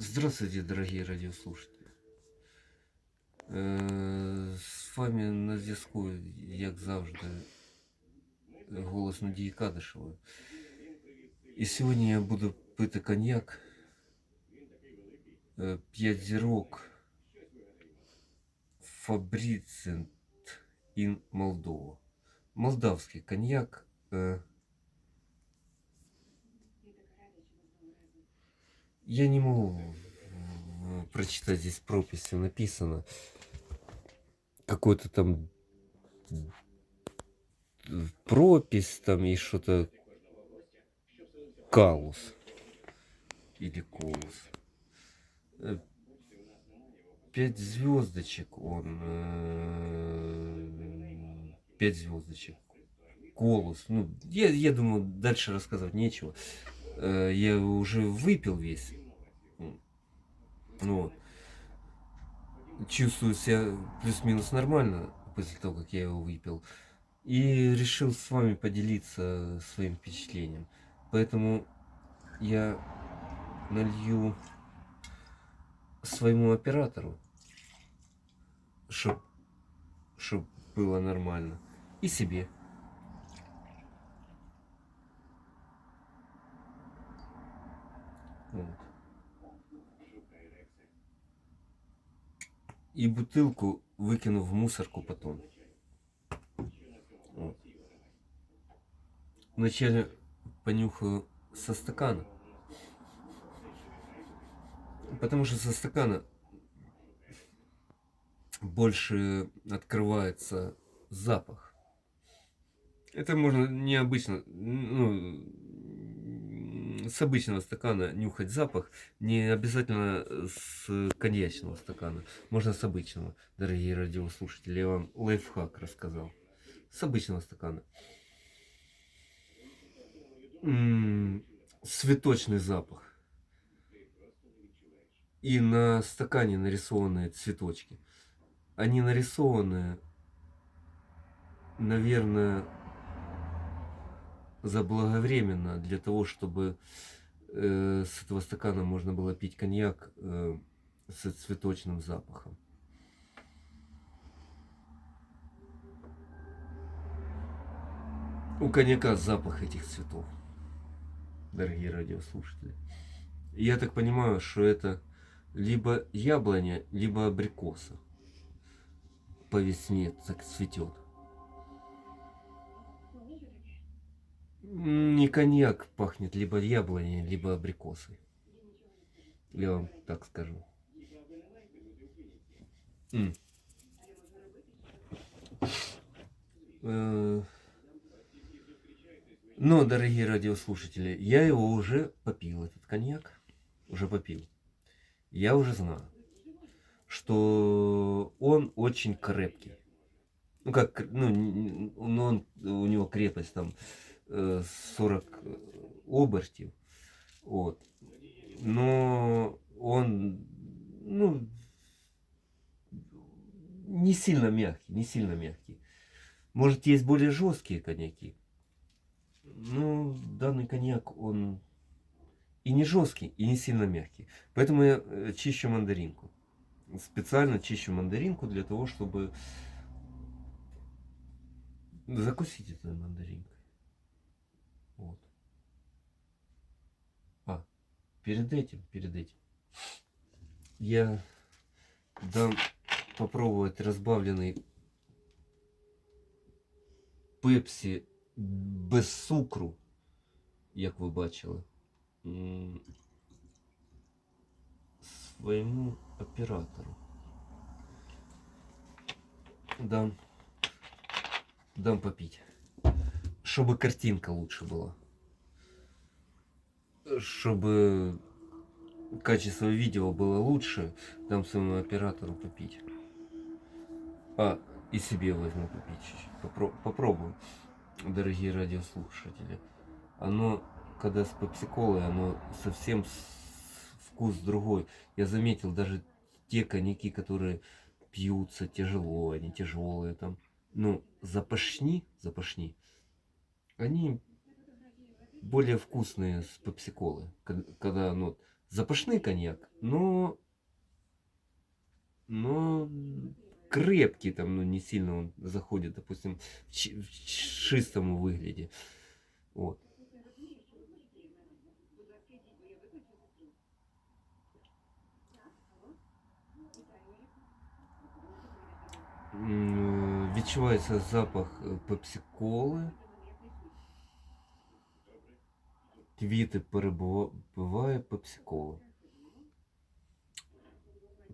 Здравствуйте, дорогие радиослушатели. Е, З вами на зв'язку, як завжди, голос Надії Кадишевої. І сьогодні я буду пити коньяк. 5 зірок Фабрицент ін Молдова. Молдавський коньяк. Я не могу прочитать здесь прописью написано. Какой-то там э, пропись там и что-то калус или колус. Э, Пять звездочек он. э, Пять звездочек. Колус. Ну, я, я думаю, дальше рассказывать нечего. Э, Я уже выпил весь. Вот. Чувствую себя плюс-минус нормально после того, как я его выпил. И решил с вами поделиться своим впечатлением. Поэтому я налью своему оператору, чтобы чтоб было нормально. И себе. Вот. И бутылку выкину в мусорку потом. Вот. Вначале понюхаю со стакана. Потому что со стакана больше открывается запах. Это можно необычно, ну, с обычного стакана нюхать запах, не обязательно с коньячного стакана. Можно с обычного, дорогие радиослушатели. Я вам лайфхак рассказал. С обычного стакана. М, Цветочный запах. И на стакане нарисованные цветочки. Они нарисованы, наверное, заблаговременно для того, чтобы э, с этого стакана можно было пить коньяк э, с цветочным запахом. У коньяка запах этих цветов, дорогие радиослушатели. Я так понимаю, что это либо яблоня, либо абрикоса по весне так цветет. Не коньяк пахнет либо яблоней, либо абрикосой. Я вам так скажу. М. Э, Но, дорогие радиослушатели, я его уже попил, этот коньяк. Уже попил. Я уже знаю, что он очень крепкий. Ну, как, ну, н- н- ну, он, у него крепость там 40 обертів. Вот. Но он, ну, не сильно мягкий, не сильно мягкий. Может, есть более жесткие коньяки. Но данный коньяк, он и не жесткий, и не сильно мягкий. Поэтому я э, чищу мандаринку. Специально чищу мандаринку для того, чтобы закусить этой мандаринкой. Вот. А, перед этим, перед этим. Я дам попробовать разбавленный пепсі без цукру, як ви бачили, м, своєму оператору. Дам, дам попить. Чтобы картинка лучше была. Чтобы качество видео было лучше, дам своему оператору попить. А, и себе возьму чуть-чуть. Попро- попробую, дорогие радиослушатели. Оно, когда с пепсиколой, оно совсем вкус другой. Я заметил, даже те коньяки, которые пьются тяжело, они тяжелые там. Ну, запашни, запашни, они более вкусные с пепсиколы. Кад- Когда, ну, запашний коньяк, но, но крепкий там, ну не сильно он заходит, допустим, в, чи- в чистому вигляді. Вот. М, Відчувається запах е, пепсиколи. Квіти перебиває пепсиколи.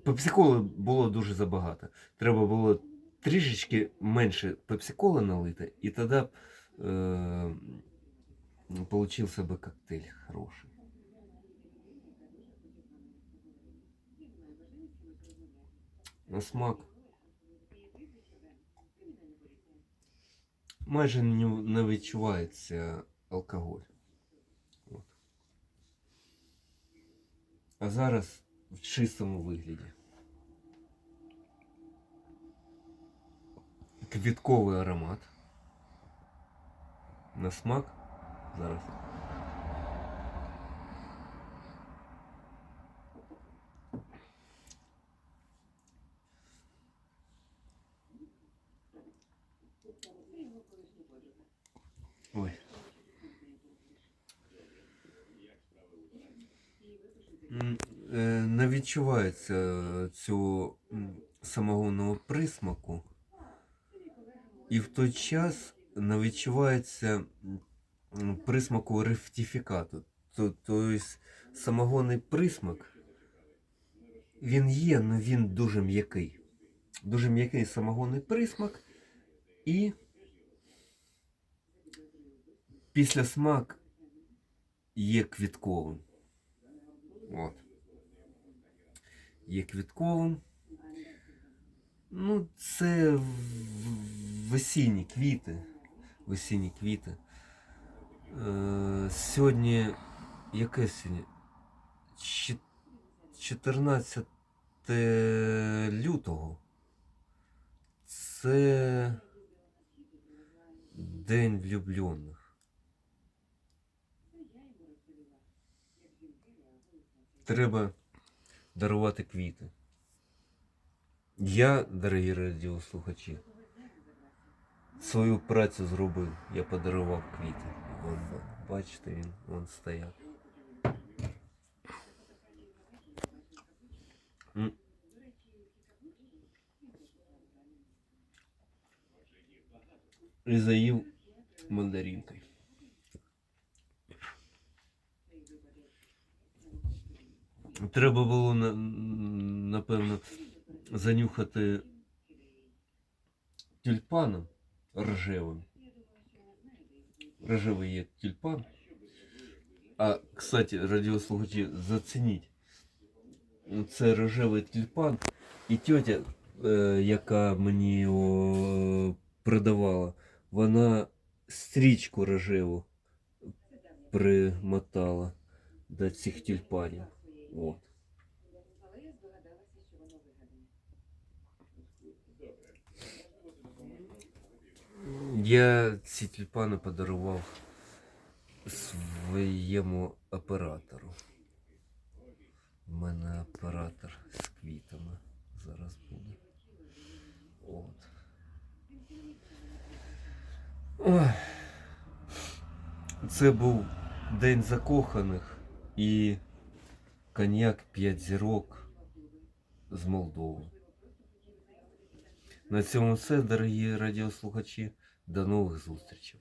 Пепсиколи було дуже забагато. Треба було трішечки менше пепсиколи налити, і тоді б е, би коктейль хороший. На смак. Майже не відчувається алкоголь. А зараз в чистому вигляді. Квітковий аромат. На смак. Зараз. Не відчувається цього самогонного присмаку. І в той час не відчувається присмаку ректифікату. Тобто самогонний присмак, він є, але він дуже м'який. Дуже м'який самогонний присмак і після смак є квітковим. От. Є квітковим. Ну, це весінні квіти. Весінні квіти. Е, сьогодні. Яке сьогодні? Чі- 14 лютого. Це День влюблених. Треба дарувати квіти. Я, дорогі радіослухачі, свою працю зробив. Я подарував квіти. Вон, бачите, він вон стояв. І заїв мандаринкою. Треба було напевно занюхати тюльпаном рожевим. Рожевий є тюльпан. А, кстати, радіослухачі, зацініть. Це рожевий тюльпан. І тьотя, е, яка мені його продавала, вона стрічку рожеву примотала до цих тюльпанів. От. Але я здогадалася, що воно вигадане. Я ці тюльпани подарував своєму оператору. У мене оператор з квітами зараз буде. От. Ой. Це був День закоханих і коньяк 5 зірок з Молдови. На цьому все, дорогі радіослухачі. До нових зустрічей.